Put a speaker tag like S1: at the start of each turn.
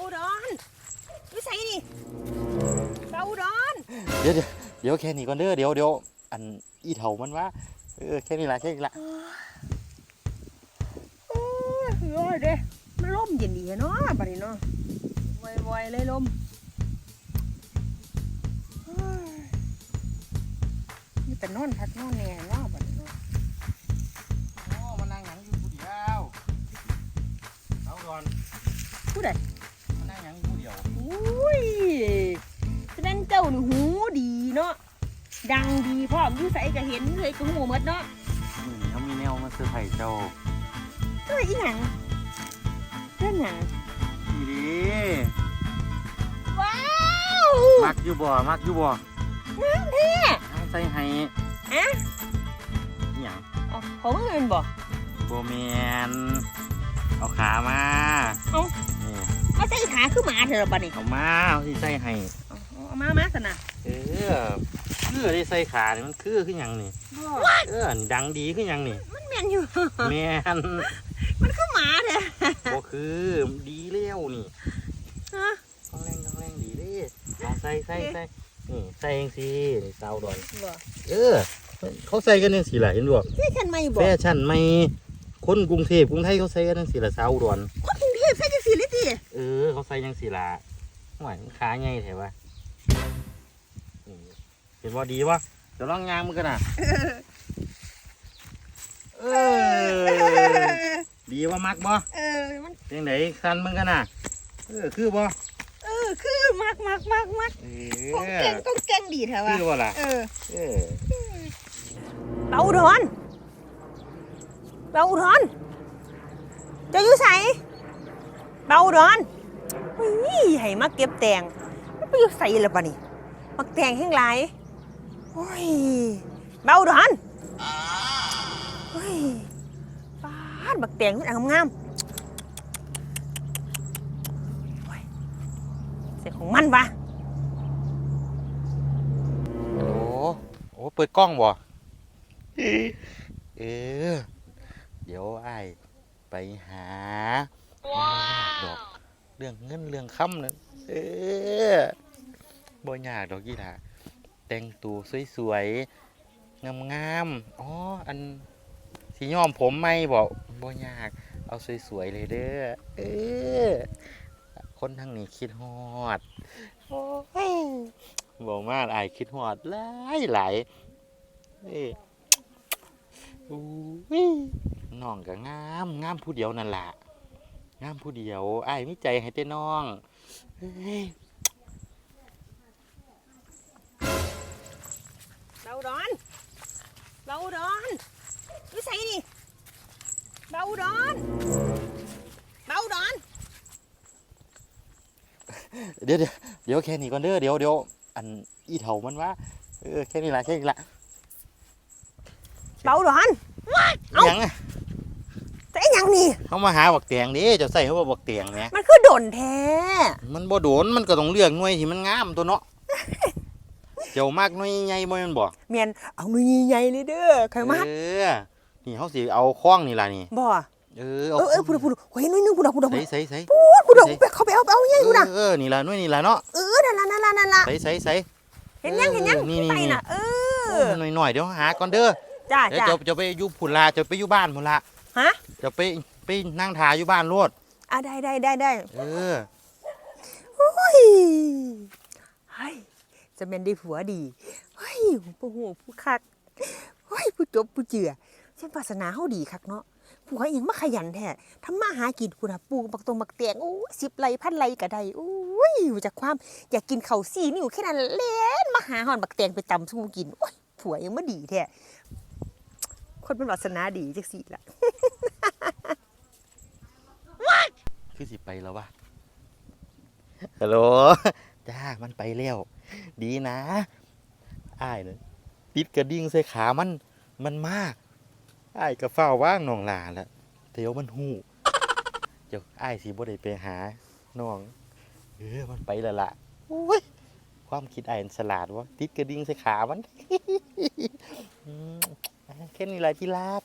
S1: อุดรวิสัยนี่เบาอุดร
S2: เดี๋ยวเดี๋ยวเดี๋ยวแค่นี้ก่อนเด้อเดี๋ยวเดี๋ยวอันอีเถามันว่าเออแค่นี้ละแค่นี้ละ
S1: โอ้ยโอ้ยเด้มันล่มเย็นดีเนาะบัดนี้เนาะไวๆเลยลมเฮ้ยนี่แต่นอนพักนอนแน่เนาะบัดนี้เนาะ
S2: โอ้มานั่งหยังอยู่ผู้เดียวเอาก่อน
S1: ผู้ใด
S2: มานั่งหยังอยู่ผู้เดี ยว
S1: อุ้ยแสดงเจ้านี่หูดีเนาะ ดังดีพร้อมอยู่ใส่ก็เห็นเลยก็หูหมดเนาะ
S2: นี่เขามีแนวมาเซอร์ไพรส์เจ้า
S1: เอ้ยอีหยังเรื่องหยัง
S2: นี่ดิ
S1: ว้าว
S2: มักอยู่บ่มักอยู่บ่
S1: น้ำแท้
S2: เอาใส่ให้
S1: อะ
S2: อิหยัง
S1: เอาของมึงเป็นบ่
S2: โบแมนเอาขามา
S1: เอา
S2: นี่
S1: เอาใส่ขาคือหมาเถอะบัดนี้
S2: เอามาเอาที่ใส่ให้
S1: เอาเอามามาสนะ
S2: เออคือได้ใส่ขานี่มันคือคือหยังนี่เออดังดีคือหยังนี่
S1: มันแม่นอยู่
S2: แมน
S1: มันคือหมาเถอะ
S2: บ่คือดีแล้วนี่
S1: ฮะ
S2: ต้องแรงต้องแรงดีเด้ลองใส่ใส่ใส่นี่ใส่เองสินี่เตาดอน
S1: บ่
S2: เออ เขาใส่กันยังสิล่ะเห็นบ่
S1: ใช่ฉันไหม่บ่
S2: แฟชั่นไม่คนกรุงเทพกรุงไทยเขาใส่กันยังสิล่ะสาวอุดร
S1: คน ติ
S2: เออ เขาใส่ยังสิล่ะห่วยมันขาใหญ่แท้วะนี่เห็นบ่ดีวะเดี๋ยวลองยางมันกันน่ะเออ ดีว่ามักบ่
S1: เออมัน
S2: เพียงไหนคันมันกันน่ะเออคือบ่
S1: เออคือมักมักมักมัก
S2: เอ
S1: ของ
S2: อ
S1: เก่งต้องเก่งดีแท้ว่ะ
S2: คือบ่ล่ะ
S1: เออ
S2: เออ
S1: เบาอุดรเบาอุดรเจะอยู่ไส เบาดรอุ้ยให้มาเก็บแตงมันไปอยู่ไสแล้วปะนี่มักแตงแห้งหลายโอ้ยเบาอุดรโอ้ยป้าดบักแตงมันงามๆโอ้ยเสียของมันวะ
S2: โอ้โอ้เปิดกล้องบ่เออ เดี๋ยวไอ้ไปหา เรื่องเงินเรื่องคำนั่นเออบ่ยากดอกกี่ล่ะแต่งตัวสวยๆ งามๆ อ๋อ อันสีย้อมผมไหมบอกบ่ยาก เอาสวยๆ เลยเด้อ เออ คนทางนี้คิดฮอด โอ้ยบอกมาอายคิดฮอดหลายหลายเอ้อู้น้องก็งาม งามผู้เดียวนั่นแหละ งามผู้เดียวอ้ายมีใจให้แต่น้องเฮ้ย
S1: เบาอุดรเบาอุดรอยู่ไสนี่เบาอุดรเบาอุดร
S2: เดี๋ยวเดี๋ยวเดี๋ยวแค่นี้ก่อนเด้อเดี๋ยวเดี๋ยวอันอีเถามันว่าเออแค่นี้ละแค่นี้ละ
S1: เบาอุดร เอ้า
S2: หยังอะ
S1: แต่อีหยังนี่
S2: เขามาหาบักเตียงเดิเจะใส่เขาว่าบักเตียงเนี่ย
S1: มันคือดนแท้
S2: มันบ่โดนมันก็ต้องเลือกหน่วยที่มันงามตัวเนาะ เจ้ามากหน่วยใหญ่บ่แม่นบ่
S1: เมียนเอามือใหญ่ๆเลยเด้อใครมา
S2: เออ นี่เขาสิเอาคล้องนี่ล่ะนี่
S1: บ่
S2: เออ
S1: เออเออพูดพูดเฮ้ยน้อยนึงพูดพูดพูด
S2: ใส่ใส่ใส่
S1: พูดพูดไปเขาไปเอาไปเอาใหญ่พูดนะ
S2: เออนี่ล่ะหน่วยนี่ล่ะเนาะ
S1: เออนั่นละนั่นละนั่นละ
S2: ใส่ใส่ใส่
S1: เห็นยังเห็นยัง
S2: นี่นี่
S1: ไปน่ะเออ
S2: หน่อยหน่อยๆเดี๋ยวหาก่อนเด้อ
S1: จ้า
S2: เดี๋ยว
S1: จ้า
S2: จะจะไปอยู่พุ่นละจะไปอยู่บ้านพุ่นละ
S1: ฮะ
S2: จะไปไปนั่งทาอยู่บ้านโลด
S1: อะได้ได้ได้ได้
S2: เออ
S1: เฮ้ยเฮ้ยจะเป็นได้ผัวดีเฮ้ยผู้หูผู้คักเฮ้ยผู้จบผู้เจือเส้นวาสนาเฮาดีคักเนาะผัวอหยังมาขยันแท้ทำมาหากินคุณน่ะปลูกบักตรงบักเตียงโอ้ยสิบไรพันไรก็ได้โอ้ยอยู่จากความอยากกินข้าวซี่นี่อยู่แค่นั้นเล่นมาหาหอนบักเตียงไปตำสู้กินโอ้ยผัวยังไม่ดีแท้คนเป็นวาสนาดีจักสิล่ะ
S2: คือสิไปแล้ววะฮัลโหลจ้ามันไปแล้ว ดีนะอ้ายเลยติดกระดิ่งใส่ขามันมันมากอ้ายก็เฝ้าว่างน้องหลาแล้วเดี๋ยวมันหูเดี๋ยวอ้ายสิบ่ได้ไปหาน้องเออมันไปแล้วล่ะโอ้ยความคิดอ้ายฉลาดวะติดกระดิ่งใส่ขามันแค่นี้แหละที่รัก